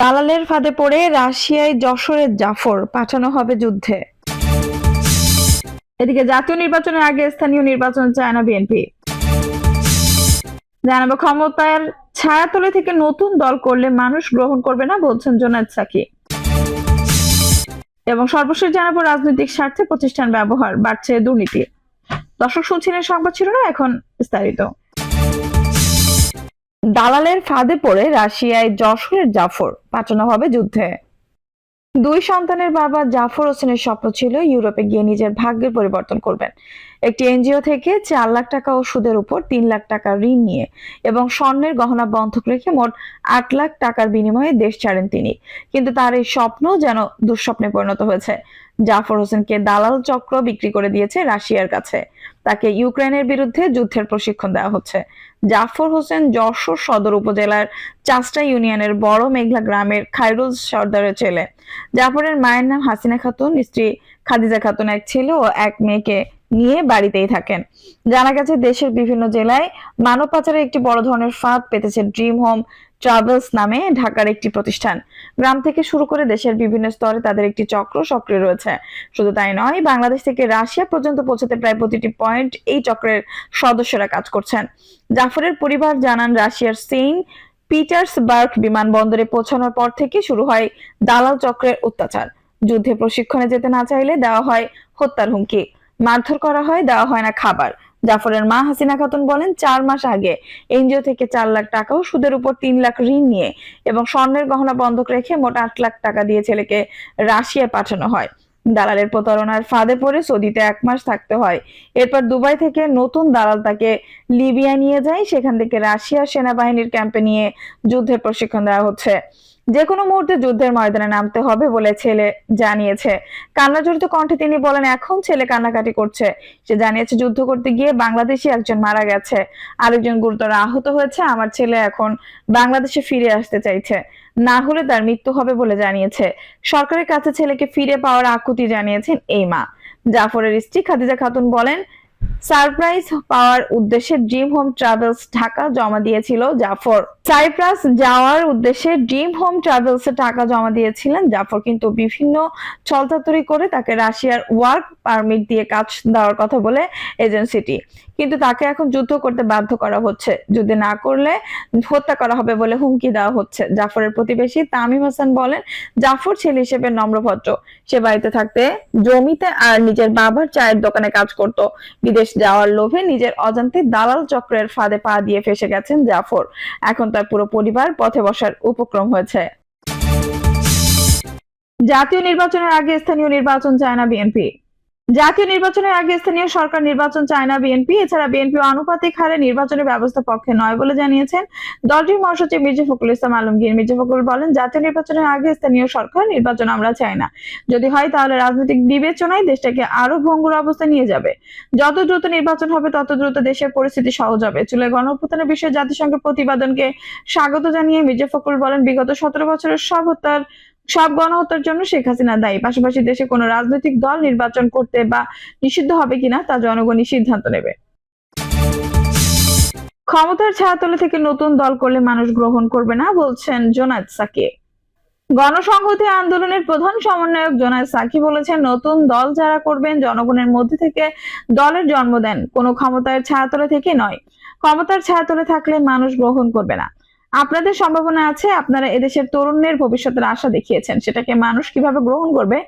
দালালের ফাঁদে পড়ে রাশিয়ায় যশোরের জাফর, পাঠানো হবে যুদ্ধে। এদিকে জাতীয় নির্বাচনের আগে স্থানীয় নির্বাচন চায় না বিএনপি। জানাব ক্ষমতার ছায়াতলে থেকে নতুন দল করলে মানুষ গ্রহণ করবে না বলছেন জোনায়েদ সাকি। এবং সর্বশেষ জানাব রাজনৈতিক স্বার্থে প্রতিষ্ঠান ব্যবহার, বাড়ছে দুর্নীতি। দর্শক শুনছিলেন সংবাদ ছিল না এখন বিস্তারিত। দালালের ফাঁদে পড়ে রাশিয়ায় যশোরের জাফর পাঠানো হবে যুদ্ধে। দুই সন্তানের বাবা জাফর হোসেনের স্বপ্ন ছিল ইউরোপে গিয়ে নিজের ভাগ্যের পরিবর্তন করবেন। একটি এনজিও থেকে চার লাখ টাকা ও সুদের উপর তিন লাখ টাকা ঋণ নিয়ে এবং স্বর্ণের গহনা বন্ধক রেখে মোট আট লাখ টাকার বিনিময়ে দেশ ছাড়েন তিনি। কিন্তু তার এই স্বপ্ন যেন দুঃস্বপ্নে পরিণত হয়েছে। জাফর হোসেনকে দালাল চক্র বিক্রি করে দিয়েছে রাশিয়ার কাছে। তাকে ইউক্রেনের বিরুদ্ধে যুদ্ধের প্রশিক্ষণ দেওয়া হচ্ছে। জাফর হোসেন যশোর সদর উপজেলার চাষটা ইউনিয়নের বড় মেঘলা গ্রামের খায়রুল সর্দারের ছেলে। জাফরের মায়ের নাম হাসিনা খাতুন, স্ত্রী খাদিজা খাতুন এক ছেলে ও এক মেয়েকে নিয়ে বাড়িতেই থাকেন। জানা গেছে, দেশের বিভিন্ন জেলায় মানব পাচারের একটি বড় ধরনের ফাঁদ পেতেছে ড্রিম হোম ট্রাভেলস নামে ঢাকার একটি প্রতিষ্ঠান। গ্রাম থেকে শুরু করে দেশের বিভিন্ন স্তরে তাদের একটি চক্র সক্রিয় রয়েছে। শুধু তাই নয়, বাংলাদেশ থেকে রাশিয়া পর্যন্ত পৌঁছাতে প্রায় প্রতিটি পয়েন্ট এই চক্রের সদস্যরা কাজ করছেন। জাফরের পরিবার জানান, রাশিয়ার সেইন পিটার্সবার্গ বিমানবন্দরে পৌঁছানোর পর থেকে শুরু হয় দালাল চক্রের অত্যাচার। যুদ্ধে প্রশিক্ষণে যেতে না চাইলে দেওয়া হয় হত্যার হুমকি। মারধর করা হয়, দেওয়া হয় না খাবার। জাফরের মা হাসিনা খাতুন বলেন, চার মাস আগে এনজিও থেকে চার লাখ টাকা ও সুদের উপর তিন লাখ ঋণ নিয়ে এবং স্বর্ণের গহনা বন্ধক রেখে মোট আট লাখ টাকা দিয়ে ছেলেকে রাশিয়ায় পাঠানো হয়। দালালের প্রতারণার ফাঁদে পড়ে সৌদিতে এক মাস থাকতে হয়। এরপর দুবাই থেকে নতুন দালাল তাকে লিবিয়া নিয়ে যায়। সেখান থেকে রাশিয়ার সেনাবাহিনীর ক্যাম্পে নিয়ে যুদ্ধের প্রশিক্ষণ দেওয়া হচ্ছে। যে কোনো মুহূর্তে যুদ্ধের ময়দানে নামতে হবে বলে ছেলে জানিয়েছে। কান্না জড়িত কণ্ঠে তিনি বলেন, এখন ছেলে কান্নাকাটি করছে। সে জানিয়েছে, যুদ্ধ করতে গিয়ে বাংলাদেশি একজন মারা গেছে। আরেকজন গুরুতর আহত হয়েছে। আমার ছেলে এখন বাংলাদেশে ফিরে আসতে চাইছে। না হলে তার মৃত্যু হবে বলে জানিয়েছে। সরকারের কাছে ছেলেকে ফিরে পাওয়ার আকুতি জানিয়েছেন এই মা। জাফরের স্ত্রী খাদিজা খাতুন বলেন সারপ্রাইজ পাওয়ার উদ্দেশ্যে ড্রিম হোম ট্রাভেলস ঢাকা জমা দিয়েছিল জাফর। সাইপ্রাস যাওয়ার উদ্দেশ্যে ড্রিম হোম ট্রাভেলসে টাকা জমা দিয়েছিলেন জাফর, কিন্তু বিভিন্ন ছলতাতুরি করে তাকে রাশিয়ার ওয়ার্ক পারমিট দিয়ে কাজ দেওয়ার কথা বলে এজেন্সিটি। কিন্তু তাকে এখন যুদ্ধ করতে বাধ্য করা হচ্ছে। যুদ্ধ না করলে হত্যা করা হবে বলে হুমকি দেওয়া হচ্ছে। জাফরের প্রতিবেশী তামিম হাসান বলেন, জাফর ছেলে হিসেবে নম্রভদ্র। সে বাড়িতে থাকতে জমিতে আর নিজের বাবার চায়ের দোকানে কাজ করত। বিদেশ যাওয়ার লোভে নিজের অজান্তে দালাল চক্রের ফাঁদে পা দিয়ে ফেসে গেছেন জাফর। এখন তার পুরো পরিবার পথে বসার উপক্রম হয়েছে। জাতীয় নির্বাচনের আগে স্থানীয় নির্বাচন চায় না বিএনপি। জাতীয় নির্বাচনের আগে স্থানীয় সরকার নির্বাচন চায় না বিএনপি। এছাড়া বিএনপি আনুপাতিক হারে নির্বাচনের ব্যবস্থা পক্ষে নয় বলে জানিয়েছেন দলটির মহাসচিব মির্জা ফখরুল ইসলাম আলমগীর। মির্জা ফখরুল বলেন, জাতীয় নির্বাচনের আগে স্থানীয় সরকার নির্বাচন আমরা চাই না। যদি হয় তাহলে রাজনৈতিক বিবেচনায় দেশটাকে আরও ভঙ্গুর অবস্থা নিয়ে যাবে। যত দ্রুত নির্বাচন হবে, তত দ্রুত দেশের পরিস্থিতি সহজ হবে। চুলে গণঅভ্যুত্থানের বিষয়ে জাতিসংঘের প্রতিবেদনকে স্বাগত জানিয়ে মির্জা ফখরুল বলেন, বিগত সতেরো বছরের সব হত্যার সব গণহত্যার জন্য শেখ হাসিনা দায়ী। পাশাপাশি দেশে কোনো রাজনৈতিক দল নির্বাচন করতে বা নিষিদ্ধ হবে কিনা তা জনগণই সিদ্ধান্ত নেবে। ক্ষমতার ছায়াতলে থেকে নতুন দল করলে মানুষ গ্রহণ করবে না, বলছেন জোনায়েদ সাকি গণসংহতি আন্দোলনের প্রধান সমন্বয়ক জোনায়েদ সাকি বলেছেন, নতুন দল যারা করবেন জনগণের মধ্যে থেকে দলের জন্ম দেন, কোনো ক্ষমতার ছায়াতলে থেকে নয়। ক্ষমতার ছায়াতলে থাকলে মানুষ গ্রহণ করবে না। আপনাদের সম্ভাবনা আছে, আপনারা এদেশের তরুণের ভবিষ্যতের আশা দেখিয়েছেন, সেটাকে মানুষ কীভাবে গ্রহণ করবে?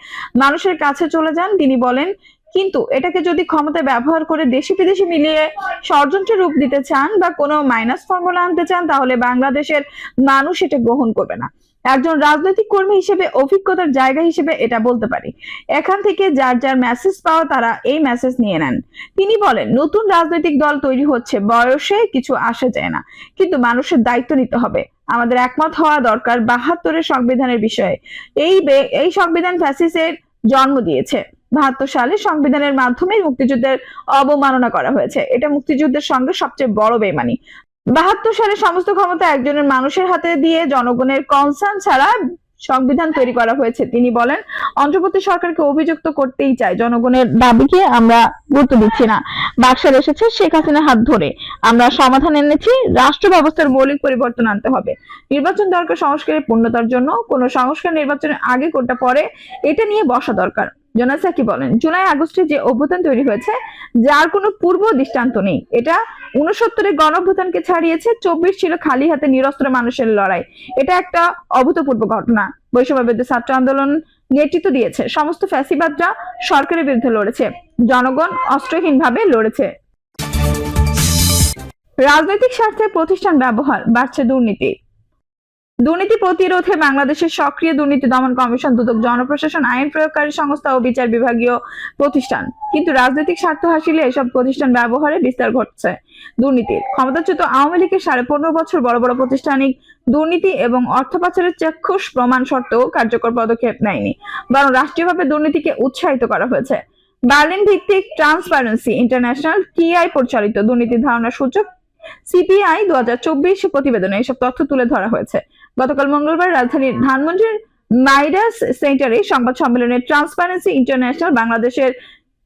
মানুষের কাছে চলে যান, তিনি বলেন, কিন্তু এটাকে যদি ক্ষমতায় ব্যবহার করে দেশি বিদেশি মিলিয়ে ষড়যন্ত্র রূপ দিতে চান বা কোনো মাইনাস ফর্মুলা আনতে চান, তাহলে বাংলাদেশের মানুষ এটা গ্রহণ করবে না। একজন রাজনৈতিক কর্মী হিসেবে অভিজ্ঞতার জায়গা হিসেবে এটা বলতে পারি। এখান থেকে যার যার মেসেজ পাওয়া তারা এই মেসেজ নিয়ে নেন। তিনি বলেন, নতুন রাজনৈতিক দল তৈরি হচ্ছে, বয়সে কিছু আসে যায় না। কিন্তু মানুষের দায়িত্ব নিতে হবে। আমাদের একমত হওয়া দরকার বাহাত্তরের সংবিধানের বিষয়ে। এই এই সংবিধান ফ্যাসিসের জন্ম দিয়েছে। বাহাত্তর সালে সংবিধানের মাধ্যমে মুক্তিযুদ্ধের অবমাননা করা হয়েছে। এটা মুক্তিযুদ্ধের সঙ্গে সবচেয়ে বড় বেমানি বাহাত্তর সালে সমস্ত ক্ষমতা একজনের মানুষের হাতে দিয়ে জনগণের কনসার্ন ছাড়া সংবিধান তৈরি করা হয়েছে। তিনি বলেন অন্ধ্রপ্রদেশ সরকারকে অভিযুক্ত করতেই চায় জনগণের দাবিকে আমরা গুরুত্ব দিচ্ছি না। বাক্সার এসেছে শেখ হাসিনার হাত ধরে। আমরা সমাধান এনেছি, রাষ্ট্র ব্যবস্থার মৌলিক পরিবর্তন আনতে হবে। নির্বাচন দরকার সংস্কারের পূর্ণতার জন্য। কোন সংস্কার নির্বাচনের আগে কোনটা পরে, এটা নিয়ে বসা দরকার। জোনাসা কি বলেন? জুলাই, আগস্টে যে অভ্যুত্থান তৈরি হয়েছে, যার কোনো পূর্ব দৃষ্টান্ত নেই। এটা উনসত্তরের গণঅভ্যুত্থানকে ছাড়িয়েছে, চব্বিশ ছিল খালি হাতে নিরস্ত্র মানুষের লড়াই। এটা একটা অভূতপূর্ব ঘটনা। বৈষম্য বিরুদ্ধে ছাত্র আন্দোলন নেতৃত্ব দিয়েছে। সমস্ত ফ্যাসিবাদরা সরকারের বিরুদ্ধে লড়েছে। জনগণ অস্ত্রহীন ভাবে লড়েছে। রাজনৈতিক স্বার্থে প্রতিষ্ঠান ব্যবহার বাড়ছে দুর্নীতি। দুর্নীতি প্রতিরোধে বাংলাদেশের সক্রিয় দুর্নীতি দমন কমিশন দুদক জনপ্রশাসন, আইন প্রয়োগকারী সংস্থা ও বিচার বিভাগীয় প্রতিষ্ঠান। কিন্তু রাজনৈতিক স্বার্থ হাসিলে এসব প্রতিষ্ঠান ব্যবহারে বিস্তার ঘটছে দুর্নীতির। ক্ষমতাচ্যুত আওয়ামী লীগের সাড়ে পনেরো বছর বড় বড় প্রতিষ্ঠানিক দুর্নীতি এবং অর্থ পাচারের চাক্ষুষ প্রমাণ সত্ত্বেও কার্যকর পদক্ষেপ নেয়নি। বরং রাষ্ট্রীয়ভাবে দুর্নীতিকে উৎসাহিত করা হয়েছে। বার্লিন ভিত্তিক ট্রান্সপারেন্সি ইন্টারন্যাশনাল টিআই পরিচালিত দুর্নীতি ধারণা সূচক সিপিআই দু হাজার চব্বিশ প্রতিবেদনে এসব তথ্য তুলে ধরা হয়েছে। গতকাল মঙ্গলবার রাজধানীর ধানমন্ডির মাইডাস সেন্টারে সংবাদ সম্মেলনে ট্রান্সপারেন্সি ইন্টারন্যাশনাল বাংলাদেশের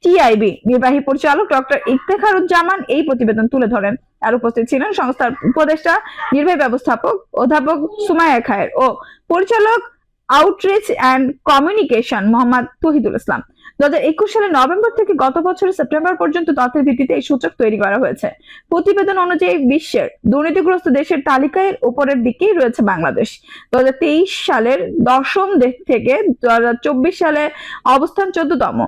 টিআইবি নির্বাহী পরিচালক ডক্টর ইফতেখারুজ্জামান এই প্রতিবেদন তুলে ধরেন। আর উপস্থিত ছিলেন সংস্থার উপদেষ্টা, নির্বাহী ব্যবস্থাপক, অধ্যাপক সুমায়া খায়ের ও পরিচালক outreach and communication Mohammad Tohidul Islam. সালের নভেম্বর থেকে গত বছরের সেপ্টেম্বর পর্যন্ত তথ্যের ভিত্তিতে এই সূচক তৈরি করা হয়েছে। প্রতিবেদন অনুযায়ী বিশ্বের দুর্নীতিগ্রস্ত দেশের তালিকায় উপরের দিকেই রয়েছে বাংলাদেশ। দু হাজার তেইশ সালের দশম দেশ থেকে দু হাজার চব্বিশ সালে অবস্থান চোদ্দতম।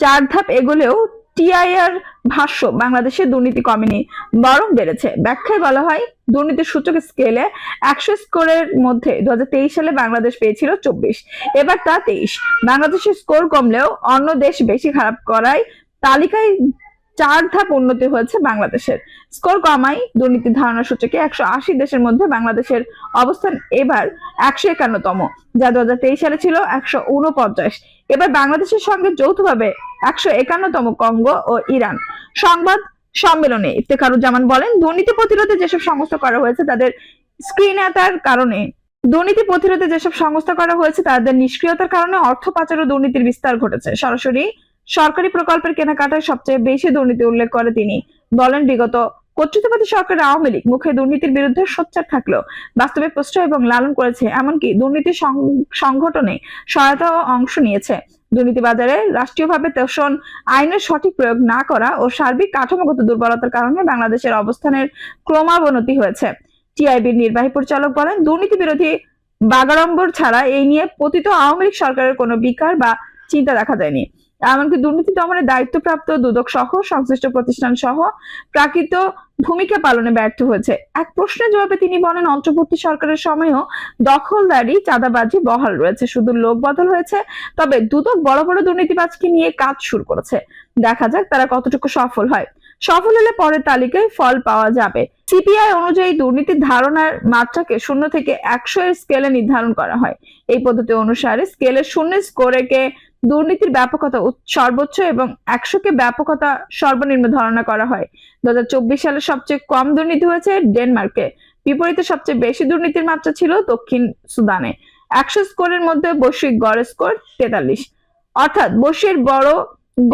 চার ধাপ এগোলেও টিআইআর ভাষ্য বাংলাদেশে দুর্নীতি কমেনি, বরং বেড়েছে। ব্যাখ্যায় বলা হয়, দুর্নীতির সূচক স্কেলে একশো স্কোরের মধ্যে দু হাজার তেইশ সালে বাংলাদেশ পেয়েছিল চব্বিশ। এবার তা তেইশ। বাংলাদেশের স্কোর কমলেও অন্য দেশ বেশি খারাপ করায় তালিকায় চার ধাপ উন্নতি হয়েছে বাংলাদেশের। স্কোর কমাই দুর্নীতি ধারণা সূচকে একশো আশি দেশের মধ্যে বাংলাদেশের অবস্থান এবার একশো একান্নতম, যা দু সালে ছিল একশো উনপঞ্চাশ এবার বাংলাদেশের সঙ্গে যৌথভাবে একশো একান্নতম কঙ্গো ও ইরান। সংবাদ সম্মেলনে ইফতেখারুজ্জামান বলেন, দুর্নীতি প্রতিরোধে যেসব সংস্থা করা হয়েছে তাদের স্ক্রিনাতার কারণে, দুর্নীতি প্রতিরোধে যেসব সংস্থা করা হয়েছে তাদের নিষ্ক্রিয়তার কারণে অর্থ পাচার ও দুর্নীতির বিস্তার ঘটেছে। সরাসরি সরকারি প্রকল্পের কেনাকাটায় সবচেয়ে বেশি দুর্নীতি উল্লেখ করে তিনি। বলেন, বিগত কর্তৃত্ববাদী সরকার আওয়ামী লীগ মুখে দুর্নীতির বিরুদ্ধে সোচ্চার থাকলেও বাস্তবে প্রশ্রয় এবং লালন করেছে, এমনকি দুর্নীতি সংগঠনে সহায়তা ও অংশ নিয়েছে। দুর্নীতি বাজারে রাষ্ট্রীয়ভাবে তোষণ আইনের সঠিক প্রয়োগ না করা ও সার্বিক কাঠামোগত দুর্বলতার কারণে বাংলাদেশের অবস্থানের ক্রমাবনতি হয়েছে। টিআইবির নির্বাহী পরিচালক বলেন, দুর্নীতি বিরোধী বাগাড়ম্বর ছাড়া এই নিয়ে পতিত আওয়ামী লীগ সরকারের কোনো বিকার বা চিন্তা দেখা যায়নি। এমনকি দুর্নীতি দমনের দায়িত্বপ্রাপ্ত দুদক সহ, সংশ্লিষ্ট প্রতিষ্ঠান সহ প্রাকৃত ভূমিকা পালনে ব্যর্থ হয়েছে। এক প্রশ্নের জবাবে তিনি বলেন, অন্তর্বর্তী সরকারের সময়ও দখলদারি চাঁদাবাজি বহাল রয়েছে। শুধু লোক বদল হয়েছে, তবে দুদক বড় বড় দুর্নীতিবাজকে নিয়ে কাজ শুরু করেছে। দেখা যাক তারা কতটুকু সফল হয়। সফল হলে পরের তালিকায় ফল পাওয়া যাবে। সিপিআই অনুযায়ী দুর্নীতির ধারণার মাত্রাকে শূন্য থেকে একশো এর স্কেলে নির্ধারণ করা হয়। এই পদ্ধতি অনুসারে স্কেলের শূন্য স্কোরকে দুর্নীতির ব্যাপকতা সর্বোচ্চ এবং একশোকে ব্যাপকতা সর্বনিম্ন ধারণা করা হয়। দু সালে সবচেয়ে কম দুর্নীতি হয়েছে ডেনমার্কে। বিপরীতে সবচেয়ে বেশি দুর্নীতির মাত্রা ছিল দক্ষিণ সুদানে। একশো স্কোরের মধ্যে বৈশ্বিক গড় স্কোর তেতাল্লিশ। অর্থাৎ বৈশ্বের বড়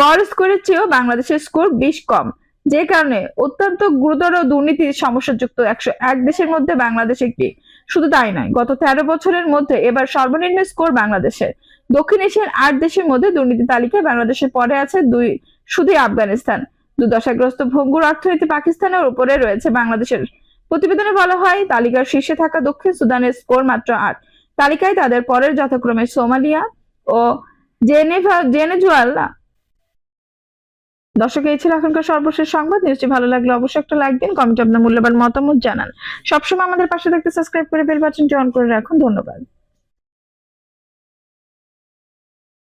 গড় স্কোরের চেয়েও বাংলাদেশের স্কোর বিশ কম। যে কারণে অত্যন্ত গুরুতর দুর্নীতির সমস্যাযুক্ত একশো এক দেশের মধ্যে বাংলাদেশ একটি। শুধু তাই নয়, গত তেরো বছরের মধ্যে এবার সর্বনিম্ন স্কোর বাংলাদেশের। দক্ষিণ এশিয়ার আট দেশের মধ্যে দুর্নীতি তালিকায় বাংলাদেশের পরে আছে দুই শুধুই আফগানিস্তান। দুর্দশাগ্রস্ত ভঙ্গুর অর্থনীতি পাকিস্তানের উপরে রয়েছে বাংলাদেশের। প্রতিবেদনে বলা হয়, তালিকার শীর্ষে থাকা দক্ষিণ সুদানের স্কোর মাত্র আট। তালিকায় তাদের পরের যথাক্রমে সোমালিয়া ও জেনেভা দর্শক, এই ছিল এখনকার সর্বশেষ সংবাদ। নিউজটি ভালো লাগলে অবশ্যই একটা লাইক দিন, কমেন্টে আপনার মূল্যবান মতামত জানান। সবসময় আমাদের পাশে থাকতে সাবস্ক্রাইব করে বেল বাটনটি অন করে রাখুন। ধন্যবাদ।